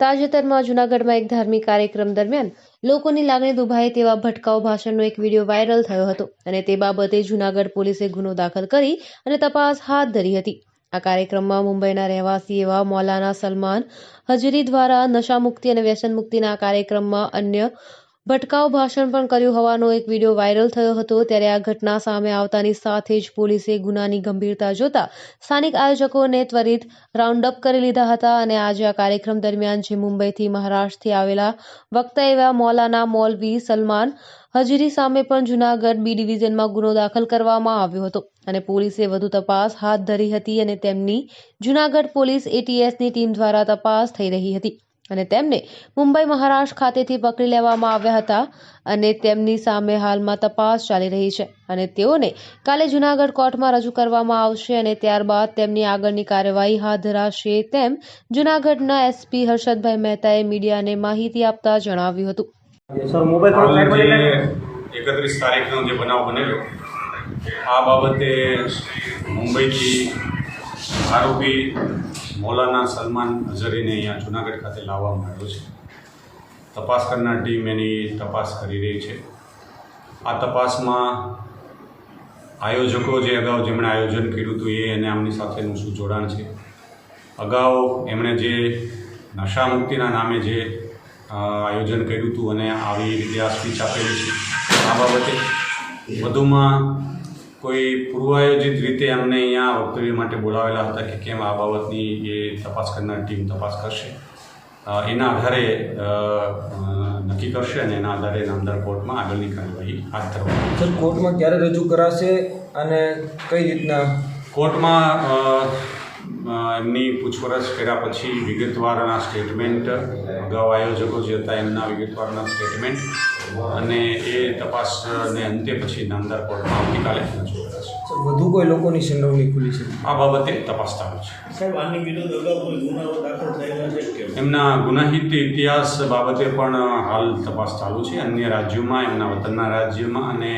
તાજેતરમાં જૂનાગઢમાં એક ધાર્મિક કાર્યક્રમ દરમિયાન લોકોની લાગણી દુભાય તેવા ભટકાઉ ભાષણનો એક વીડિયો વાયરલ થયો હતો અને તે બાબતે જૂનાગઢ પોલીસે ગુનો દાખલ કરી અને તપાસ હાથ ધરી હતી. આ કાર્યક્રમમાં મુંબઈના રહેવાસી એવા મૌલાના સલમાન હજરી દ્વારા નશામુક્તિ અને વ્યસન મુક્તિના કાર્યક્રમમાં અન્ય ભટકાઉ ભાષણ પણ કર્યું હોવાનો એક વીડિયો વાયરલ થયો હતો ત્યારે આ ઘટના સામે આવતાની સાથે જ પોલીસે ગુનાની ગંભીરતા જોતા સ્થાનિક આયોજકોને ત્વરિત રાઉન્ડ અપ કરી લીધા હતા અને આજે આ કાર્યક્રમ દરમિયાન જે મુંબઈથી મહારાષ્ટ્રથી આવેલા વક્તા એવા મૌલાના મૌલવી સલમાન હજીરી સામે પણ જૂનાગઢ બી ડિવિઝનમાં ગુનો દાખલ કરવામાં આવ્યો હતો અને પોલીસે વધુ તપાસ હાથ ધરી હતી અને તેમની જૂનાગઢ પોલીસ એટીએસની ટીમ દ્વારા તપાસ થઈ રહી હતી. અને તેમને મુંબઈ મહારાષ્ટ્ર ખાતેથી પકડી લેવામાં આવ્યા હતા અને તેમની સામે હાલમાં તપાસ ચાલી રહી છે અને તેઓને કાલે જૂનાગઢ કોર્ટમાં રજૂ કરવામાં આવશે અને ત્યારબાદ તેમની આગળની કાર્યવાહી હાથ ધરાશે તેમ જૂનાગઢના એસપી હર્ષદભાઈ મહેતાએ મીડિયાને માહિતી આપતા જણાવ્યું હતું. એકત્રીસ તારીખનો જે બનાવ બનેલો આ બાબતે મુંબઈથી આરોપી મૌલાના સલમાન અઝરીને અહીંયા જુનાગઢ ખાતે લાવવામાં આવ્યો છે. તપાસ કરનાર ટીમ એની તપાસ કરી રહી છે. આ તપાસમાં આયોજકો જે અગાઉ જેમણે આયોજન કર્યું હતું એ અને આમની સાથેનું શું જોડાણ છે. અગાઉ એમણે જે નશામુક્તિના નામે જે આયોજન કર્યું હતું અને આવી રીતે આ સ્પીચ આપેલી છે. આ બાબતે વધુમાં કોઈ પૂર્વાયોજિત રીતે અમને અહીંયા વક્તવ્ય માટે બોલાવેલા હતા કે કેમ આ બાબતની એ તપાસ કરનાર ટીમ તપાસ કરશે? એના આધારે નક્કી કરશે અને એના આધારે નામદાર કોર્ટમાં આગળની કાર્યવાહી હાથ ધરવામાં સર કોર્ટમાં ક્યારે રજૂ કરાશે અને કઈ રીતના? કોર્ટમાં એમની પૂછપરછ કર્યા પછી વિગતવારના સ્ટેટમેન્ટ અગાઉ આયોજકો જે હતા એમના વિગતવારના સ્ટેટમેન્ટ અને એ તપાસને અંતે પછી નામદાર કોર્ટમાં આવતીકાલે વધુ કોઈ લોકોની સંડોવણી ખુલી છે? આ બાબતે તપાસ ચાલુ છે. સાહેબ આની વિરુદ્ધ અગાઉ કોઈ ગુનાઓ દાખલ થયેલા છે કે એમના ગુનાહિત ઇતિહાસ બાબતે પણ હાલ તપાસ ચાલુ છે. અન્ય રાજ્યોમાં એમના વતનના રાજ્યમાં અને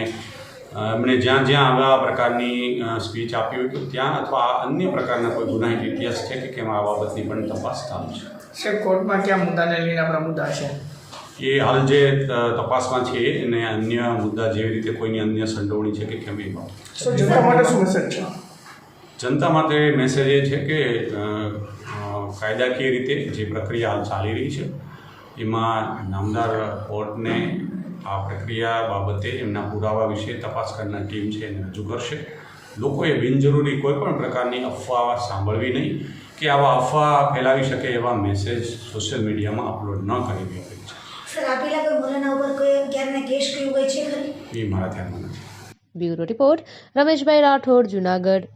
એમણે જ્યાં જ્યાં આવા પ્રકારની સ્પીચ આપી હોય ત્યાં અથવા અન્ય પ્રકારના કોઈ ગુનાહિત ઇતિહાસ છે કે કેમ આ બાબતની પણ તપાસ ચાલુ છે. સાહેબ કોર્ટમાં કયા મુદ્દાને લઈને આપણા મુદ્દા છે? એ હાલ જે તપાસમાં છે એને અન્ય મુદ્દા જેવી રીતે કોઈની અન્ય સંડોવણી છે કે કેમ એ જનતા માટે શું મેસેજ છે? જનતા માટે મેસેજ એ છે કે કાયદાકીય રીતે જે પ્રક્રિયા હાલ ચાલી રહી છે એમાં નામદાર કોર્ટને આ પ્રક્રિયા બાબતે એમના પુરાવા વિશે તપાસ કરનાર ટીમ છે એને રજૂ કરશે. લોકોએ બિનજરૂરી કોઈ પણ પ્રકારની અફવા સાંભળવી નહીં કે આવા અફવા ફેલાવી શકે એવા મેસેજ સોશિયલ મીડિયામાં અપલોડ ન કરી છે સર આ પેલા કોઈ મોલાના ઉપર કોઈ ક્યારે કેસ કર્યું હોય છે ખરી? એ મારા ધ્યાનમાં નથી. Bureau report Rameshbhai Rathod Junagadh.